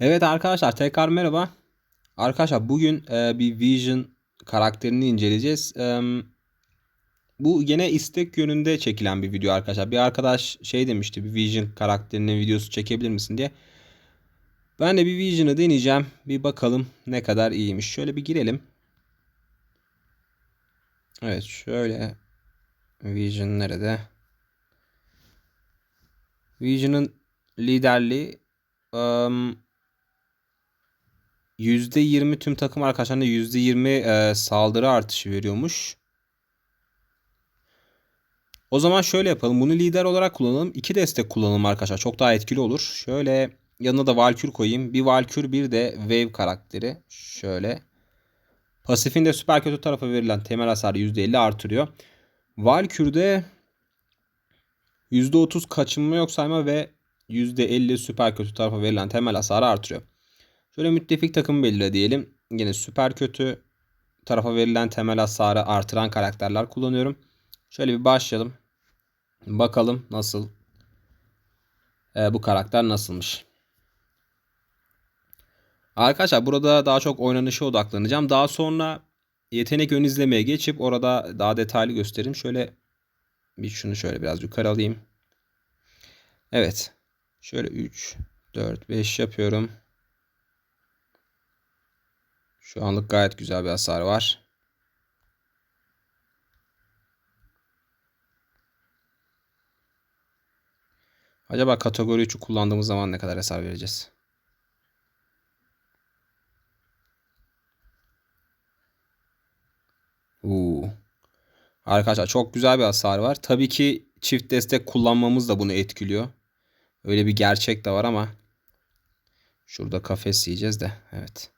Evet arkadaşlar tekrar merhaba. Arkadaşlar bugün e, bir Vision karakterini inceleyeceğiz. E, bu yine istek yönünde çekilen bir video arkadaşlar. Bir arkadaş şey demişti bir Vision karakterinin videosu çekebilir misin diye. Ben de bir Vision'ı deneyeceğim. Bir bakalım ne kadar iyiymiş. Şöyle bir girelim. Evet şöyle Vision nerede? Vision'ın liderliği ım, %20 tüm takım arkadaşlarına %20 e, saldırı artışı veriyormuş. O zaman şöyle yapalım. Bunu lider olarak kullanalım. İki destek kullanalım arkadaşlar. Çok daha etkili olur. Şöyle yanına da Valkür koyayım. Bir Valkür bir de Wave karakteri. Şöyle. Pasifinde süper kötü tarafa verilen temel hasarı %50 artırıyor. Valkür'de %30 kaçınma yok sayma ve %50 süper kötü tarafa verilen temel hasarı artırıyor. Şöyle müttefik takımı belirle diyelim. Yine süper kötü tarafa verilen temel hasarı artıran karakterler kullanıyorum. Şöyle bir başlayalım. Bakalım nasıl e, bu karakter nasılmış. Arkadaşlar burada daha çok oynanışa odaklanacağım. Daha sonra yetenek ön izlemeye geçip orada daha detaylı göstereyim. Şöyle bir şunu şöyle biraz yukarı alayım. Evet. Şöyle 3, 4, 5 yapıyorum. Şu anlık gayet güzel bir hasar var. Acaba kategori 3'ü kullandığımız zaman ne kadar hasar vereceğiz? Uuu. Arkadaşlar çok güzel bir hasar var. Tabii ki çift destek kullanmamız da bunu etkiliyor. Öyle bir gerçek de var ama şurada kafes yiyeceğiz de evet.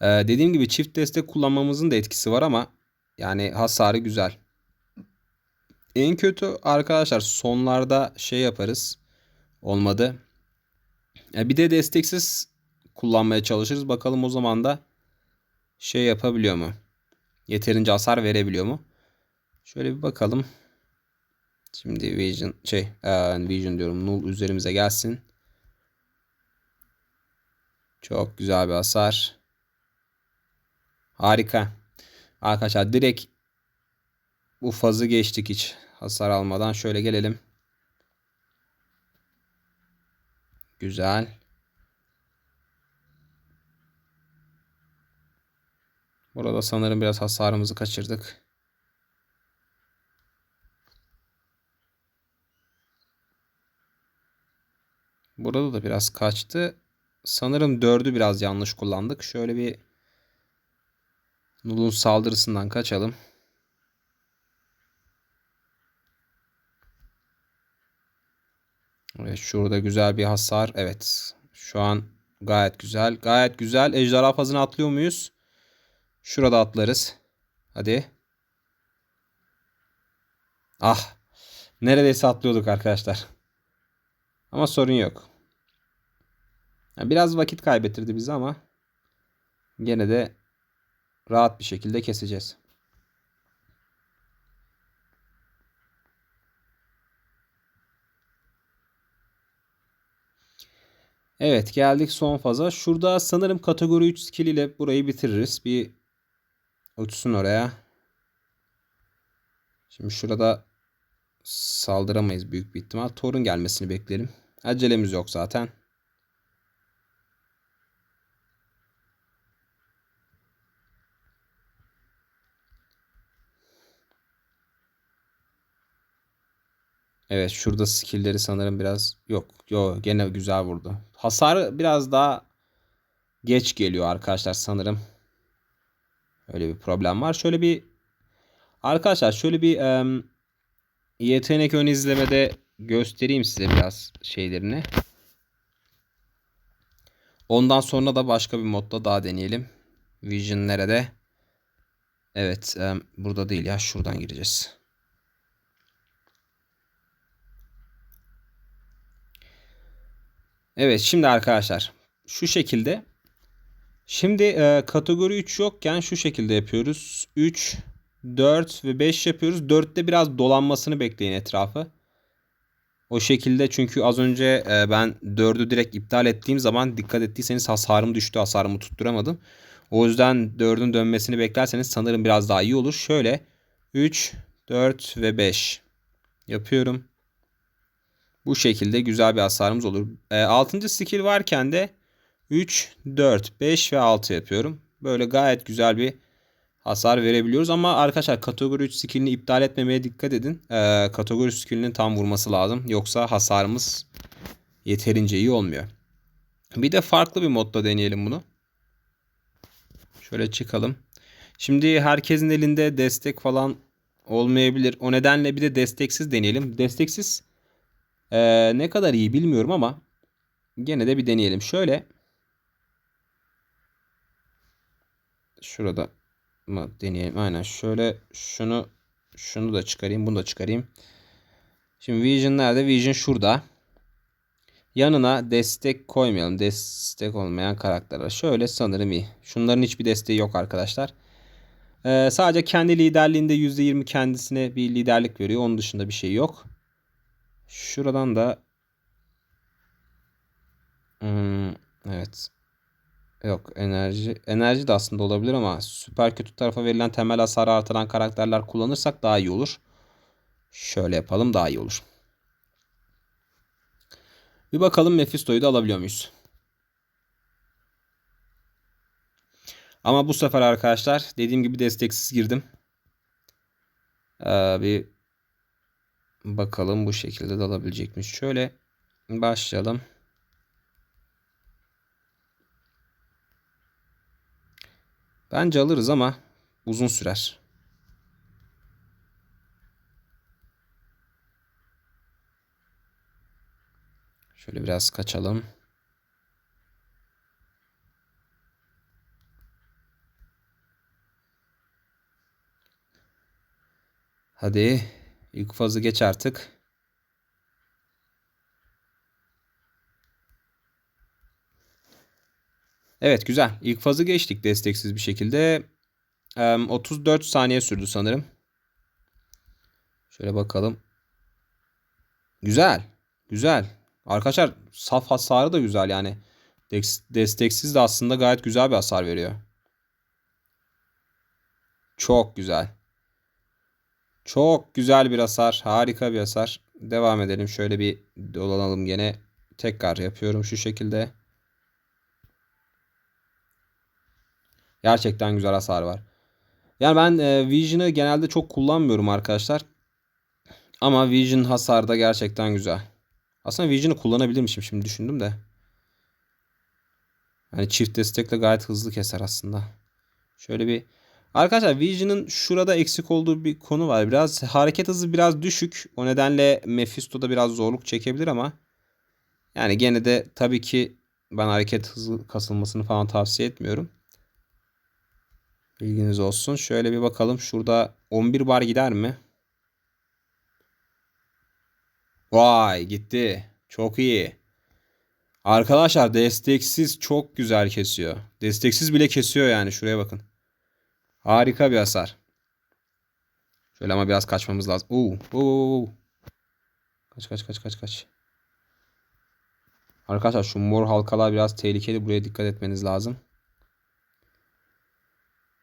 Ee, dediğim gibi çift destek kullanmamızın da etkisi var ama yani hasarı güzel. En kötü arkadaşlar sonlarda şey yaparız. Olmadı. E, bir de desteksiz kullanmaya çalışırız. Bakalım o zaman da şey yapabiliyor mu? Yeterince hasar verebiliyor mu? Şöyle bir bakalım. Şimdi Vision şey e, Vision diyorum Null üzerimize gelsin. Çok güzel bir hasar. Harika. Arkadaşlar direkt bu fazı geçtik hiç hasar almadan. Şöyle gelelim. Güzel. Burada sanırım biraz hasarımızı kaçırdık. Burada da biraz kaçtı. Sanırım dördü biraz yanlış kullandık. Şöyle bir Null'un saldırısından kaçalım. Evet şurada güzel bir hasar. Evet. Şu an gayet güzel. Gayet güzel. Ejderha fazını atlıyor muyuz? Şurada atlarız. Hadi. Ah. Neredeyse atlıyorduk arkadaşlar. Ama sorun yok. Biraz vakit kaybettirdi bizi ama gene de rahat bir şekilde keseceğiz. Evet geldik son faza. Şurada sanırım kategori 3 skill ile burayı bitiririz. Bir uçsun oraya. Şimdi şurada saldıramayız büyük bir ihtimal. Thor'un gelmesini bekleyelim. Acelemiz yok zaten. Evet şurada skill'leri sanırım biraz yok. Yo gene güzel vurdu. Hasarı biraz daha geç geliyor arkadaşlar sanırım. Öyle bir problem var. Şöyle bir arkadaşlar şöyle bir um, yetenek ön izlemede göstereyim size biraz şeylerini. Ondan sonra da başka bir modda daha deneyelim. Vision nerede? Evet um, burada değil ya şuradan gireceğiz. Evet şimdi arkadaşlar şu şekilde. Şimdi e, kategori 3 yokken şu şekilde yapıyoruz. 3, 4 ve 5 yapıyoruz. 4'te biraz dolanmasını bekleyin etrafı. O şekilde çünkü az önce e, ben 4'ü direkt iptal ettiğim zaman dikkat ettiyseniz hasarım düştü. Hasarımı tutturamadım. O yüzden 4'ün dönmesini beklerseniz sanırım biraz daha iyi olur. Şöyle 3, 4 ve 5 yapıyorum. Bu şekilde güzel bir hasarımız olur. E, 6. skill varken de 3, 4, 5 ve 6 yapıyorum. Böyle gayet güzel bir hasar verebiliyoruz. Ama arkadaşlar kategori 3 skillini iptal etmemeye dikkat edin. E, kategori 3 skillinin tam vurması lazım. Yoksa hasarımız yeterince iyi olmuyor. Bir de farklı bir modda deneyelim bunu. Şöyle çıkalım. Şimdi herkesin elinde destek falan olmayabilir. O nedenle bir de desteksiz deneyelim. Desteksiz ee, ne kadar iyi bilmiyorum ama gene de bir deneyelim. Şöyle şurada mı deneyelim? Aynen şöyle şunu şunu da çıkarayım, bunu da çıkarayım. Şimdi Vision nerede? Vision şurada. Yanına destek koymayalım. Destek olmayan karakterler. Şöyle sanırım iyi. Şunların hiçbir desteği yok arkadaşlar. Ee, sadece kendi liderliğinde %20 kendisine bir liderlik veriyor. Onun dışında bir şey yok. Şuradan da hmm, evet. Yok enerji. Enerji de aslında olabilir ama süper kötü tarafa verilen temel hasarı artıran karakterler kullanırsak daha iyi olur. Şöyle yapalım daha iyi olur. Bir bakalım Mephisto'yu da alabiliyor muyuz? Ama bu sefer arkadaşlar dediğim gibi desteksiz girdim. Ee, bir bakalım bu şekilde de alabilecekmiş. Şöyle başlayalım. Bence alırız ama uzun sürer. Şöyle biraz kaçalım. Hadi ilk fazı geç artık. Evet güzel. İlk fazı geçtik desteksiz bir şekilde. 34 saniye sürdü sanırım. Şöyle bakalım. Güzel. Güzel. Arkadaşlar saf hasarı da güzel yani. Desteksiz de aslında gayet güzel bir hasar veriyor. Çok güzel. Çok güzel bir hasar. Harika bir hasar. Devam edelim. Şöyle bir dolanalım gene. Tekrar yapıyorum şu şekilde. Gerçekten güzel hasar var. Yani ben e, Vision'ı genelde çok kullanmıyorum arkadaşlar. Ama Vision hasar da gerçekten güzel. Aslında Vision'ı kullanabilirmişim şimdi düşündüm de. Yani çift destekle gayet hızlı keser aslında. Şöyle bir Arkadaşlar Vision'ın şurada eksik olduğu bir konu var. Biraz hareket hızı biraz düşük. O nedenle Mephisto'da biraz zorluk çekebilir ama yani gene de tabii ki ben hareket hızı kasılmasını falan tavsiye etmiyorum. Bilginiz olsun. Şöyle bir bakalım. Şurada 11 bar gider mi? Vay gitti. Çok iyi. Arkadaşlar desteksiz çok güzel kesiyor. Desteksiz bile kesiyor yani. Şuraya bakın. Harika bir hasar. Şöyle ama biraz kaçmamız lazım. Oo, oo, oo. Kaç kaç kaç kaç kaç. Arkadaşlar şu mor halkalar biraz tehlikeli. Buraya dikkat etmeniz lazım.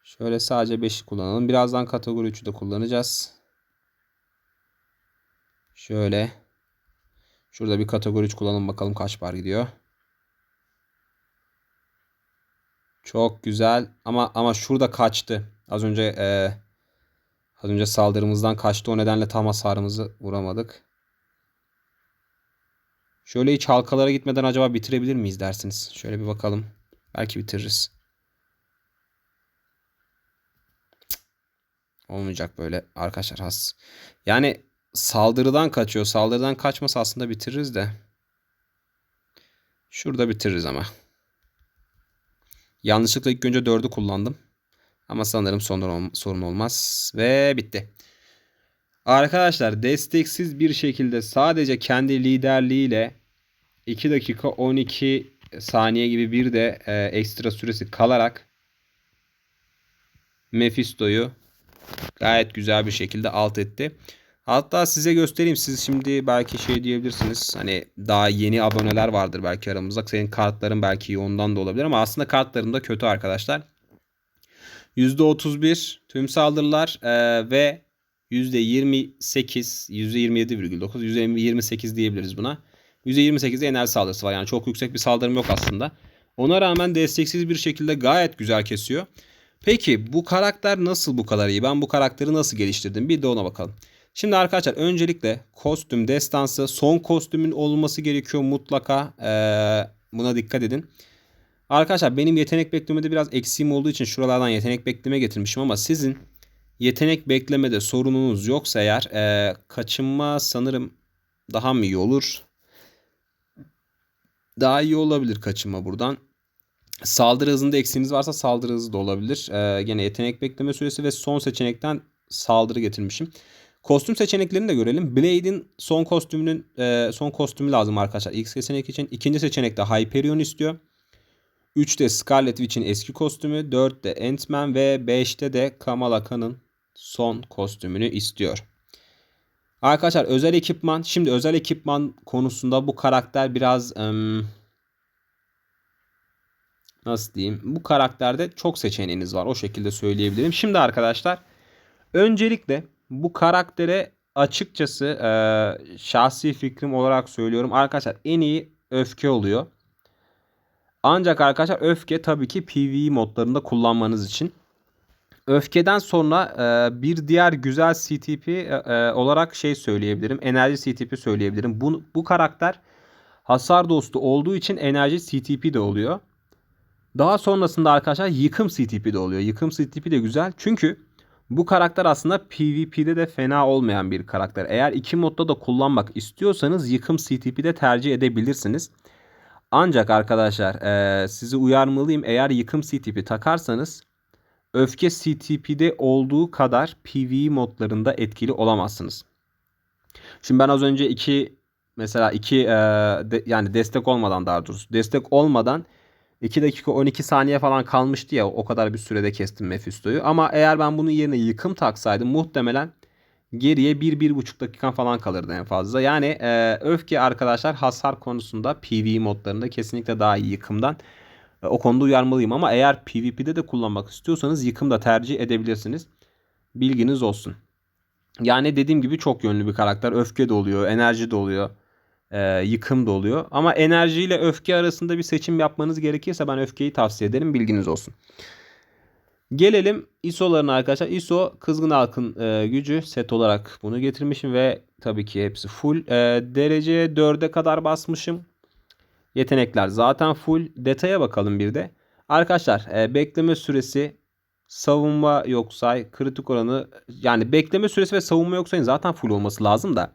Şöyle sadece 5'i kullanalım. Birazdan kategori 3'ü de kullanacağız. Şöyle. Şurada bir kategori 3 kullanalım bakalım kaç bar gidiyor. Çok güzel ama ama şurada kaçtı. Az önce e, az önce saldırımızdan kaçtı. O nedenle tam hasarımızı vuramadık. Şöyle hiç halkalara gitmeden acaba bitirebilir miyiz dersiniz? Şöyle bir bakalım. Belki bitiririz. Olmayacak böyle arkadaşlar has. Yani saldırıdan kaçıyor. Saldırıdan kaçmasa aslında bitiririz de. Şurada bitiririz ama. Yanlışlıkla ilk önce 4'ü kullandım. Ama sanırım sorun, olmaz. Ve bitti. Arkadaşlar desteksiz bir şekilde sadece kendi liderliğiyle 2 dakika 12 saniye gibi bir de e, ekstra süresi kalarak Mephisto'yu gayet güzel bir şekilde alt etti. Hatta size göstereyim. Siz şimdi belki şey diyebilirsiniz. Hani daha yeni aboneler vardır belki aramızda. Senin kartların belki ondan da olabilir ama aslında kartlarım da kötü arkadaşlar. %31 tüm saldırılar e, ve %28, %27,9, %28 diyebiliriz buna. %28 enerji saldırısı var. Yani çok yüksek bir saldırım yok aslında. Ona rağmen desteksiz bir şekilde gayet güzel kesiyor. Peki bu karakter nasıl bu kadar iyi? Ben bu karakteri nasıl geliştirdim? Bir de ona bakalım. Şimdi arkadaşlar öncelikle kostüm destansı son kostümün olması gerekiyor mutlaka. Ee, buna dikkat edin. Arkadaşlar benim yetenek beklemede biraz eksiğim olduğu için şuralardan yetenek bekleme getirmişim ama sizin yetenek beklemede sorununuz yoksa eğer e, kaçınma sanırım daha mı iyi olur? Daha iyi olabilir kaçınma buradan. Saldırı hızında eksiğiniz varsa saldırı hızı da olabilir. Ee, gene yetenek bekleme süresi ve son seçenekten saldırı getirmişim. Kostüm seçeneklerini de görelim. Blade'in son kostümünün e, son kostümü lazım arkadaşlar. İlk seçenek için. İkinci seçenekte Hyperion istiyor. 3'te Scarlet Witch'in eski kostümü. 4'te Ant-Man ve 5'te de Kamala Khan'ın son kostümünü istiyor. Arkadaşlar özel ekipman. Şimdi özel ekipman konusunda bu karakter biraz nasıl diyeyim? Bu karakterde çok seçeneğiniz var. O şekilde söyleyebilirim. Şimdi arkadaşlar öncelikle bu karaktere açıkçası şahsi fikrim olarak söylüyorum. Arkadaşlar en iyi öfke oluyor. Ancak arkadaşlar öfke tabii ki PvE modlarında kullanmanız için. Öfkeden sonra e, bir diğer güzel CTP e, e, olarak şey söyleyebilirim. Enerji CTP söyleyebilirim. Bu, bu karakter hasar dostu olduğu için enerji CTP de oluyor. Daha sonrasında arkadaşlar yıkım CTP de oluyor. Yıkım CTP de güzel. Çünkü bu karakter aslında PvP'de de fena olmayan bir karakter. Eğer iki modda da kullanmak istiyorsanız yıkım CTP'de tercih edebilirsiniz. Ancak arkadaşlar e, sizi uyarmalıyım. Eğer yıkım CTP takarsanız öfke CTP'de olduğu kadar PvE modlarında etkili olamazsınız. Şimdi ben az önce iki mesela iki e, de, yani destek olmadan daha doğrusu destek olmadan 2 dakika 12 saniye falan kalmıştı ya o kadar bir sürede kestim Mephisto'yu. Ama eğer ben bunun yerine yıkım taksaydım muhtemelen geriye 1-1,5 dakika falan kalırdı en fazla. Yani e, öfke arkadaşlar hasar konusunda PvE modlarında kesinlikle daha iyi yıkımdan. E, o konuda uyarmalıyım ama eğer PvP'de de kullanmak istiyorsanız yıkım da tercih edebilirsiniz. Bilginiz olsun. Yani dediğim gibi çok yönlü bir karakter. Öfke de oluyor, enerji de oluyor e, yıkım da oluyor. Ama enerji ile öfke arasında bir seçim yapmanız gerekirse ben öfkeyi tavsiye ederim. Bilginiz olsun. Gelelim ISO'larına arkadaşlar. ISO kızgın halkın e, gücü set olarak bunu getirmişim ve tabii ki hepsi full. E, derece 4'e kadar basmışım. Yetenekler zaten full. Detaya bakalım bir de. Arkadaşlar e, bekleme süresi savunma yok say kritik oranı yani bekleme süresi ve savunma yok sayın zaten full olması lazım da.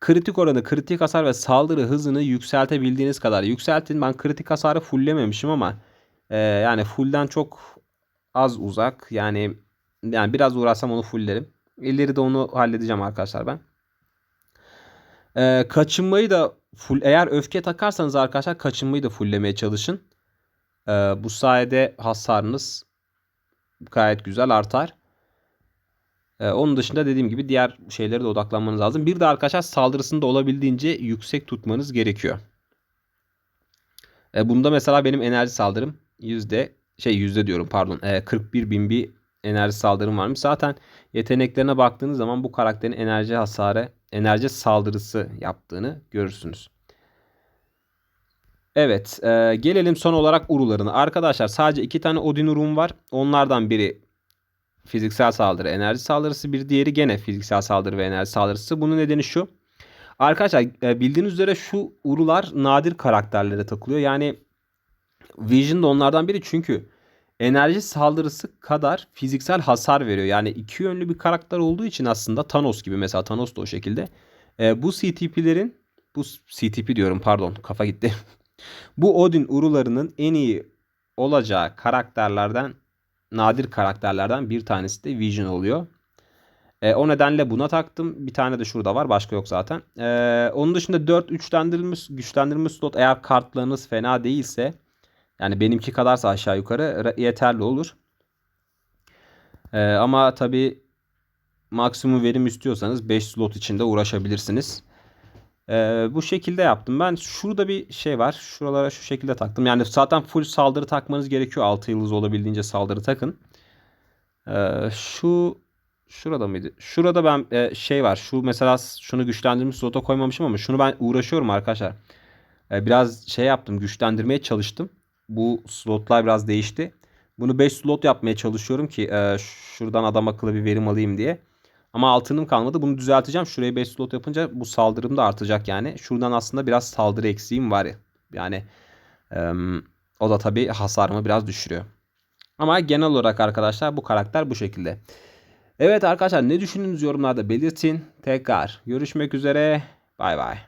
Kritik oranı, kritik hasar ve saldırı hızını yükseltebildiğiniz kadar yükseltin. Ben kritik hasarı fulllememişim ama e, yani fullden çok az uzak. Yani yani biraz uğraşsam onu fulllerim. İleride onu halledeceğim arkadaşlar ben. E, kaçınmayı da full eğer öfke takarsanız arkadaşlar kaçınmayı da fulllemeye çalışın. E, bu sayede hasarınız gayet güzel artar. Ee, onun dışında dediğim gibi diğer şeylere de odaklanmanız lazım. Bir de arkadaşlar saldırısını da olabildiğince yüksek tutmanız gerekiyor. Ee, bunda mesela benim enerji saldırım yüzde şey yüzde diyorum pardon e, 41 bin bir enerji saldırım varmış. Zaten yeteneklerine baktığınız zaman bu karakterin enerji hasarı, enerji saldırısı yaptığını görürsünüz. Evet, e, gelelim son olarak urularına. Arkadaşlar sadece iki tane Odin urum var. Onlardan biri fiziksel saldırı, enerji saldırısı. Bir diğeri gene fiziksel saldırı ve enerji saldırısı. Bunun nedeni şu. Arkadaşlar e, bildiğiniz üzere şu urular nadir karakterlere takılıyor. Yani Vision da onlardan biri çünkü enerji saldırısı kadar fiziksel hasar veriyor. Yani iki yönlü bir karakter olduğu için aslında Thanos gibi mesela Thanos da o şekilde. E, bu CTP'lerin bu CTP diyorum pardon kafa gitti. bu Odin urularının en iyi olacağı karakterlerden nadir karakterlerden bir tanesi de Vision oluyor. E, o nedenle buna taktım. Bir tane de şurada var. Başka yok zaten. E, onun dışında 4 güçlendirilmiş, güçlendirilmiş slot eğer kartlarınız fena değilse yani benimki kadarsa aşağı yukarı yeterli olur. E, ama tabi maksimum verim istiyorsanız 5 slot içinde uğraşabilirsiniz. Ee, bu şekilde yaptım. Ben şurada bir şey var. Şuralara şu şekilde taktım. Yani zaten full saldırı takmanız gerekiyor. 6 yıldız olabildiğince saldırı takın. Ee, şu şurada mıydı? Şurada ben e, şey var. Şu mesela şunu güçlendirmiş slota koymamışım ama şunu ben uğraşıyorum arkadaşlar. Ee, biraz şey yaptım. Güçlendirmeye çalıştım. Bu slotlar biraz değişti. Bunu 5 slot yapmaya çalışıyorum ki e, şuradan adam akıllı bir verim alayım diye. Ama altınım kalmadı. Bunu düzelteceğim. Şuraya 5 slot yapınca bu saldırım da artacak yani. Şuradan aslında biraz saldırı eksiğim var. Yani e, o da tabii hasarımı biraz düşürüyor. Ama genel olarak arkadaşlar bu karakter bu şekilde. Evet arkadaşlar ne düşündüğünüz yorumlarda belirtin. Tekrar görüşmek üzere. Bay bay.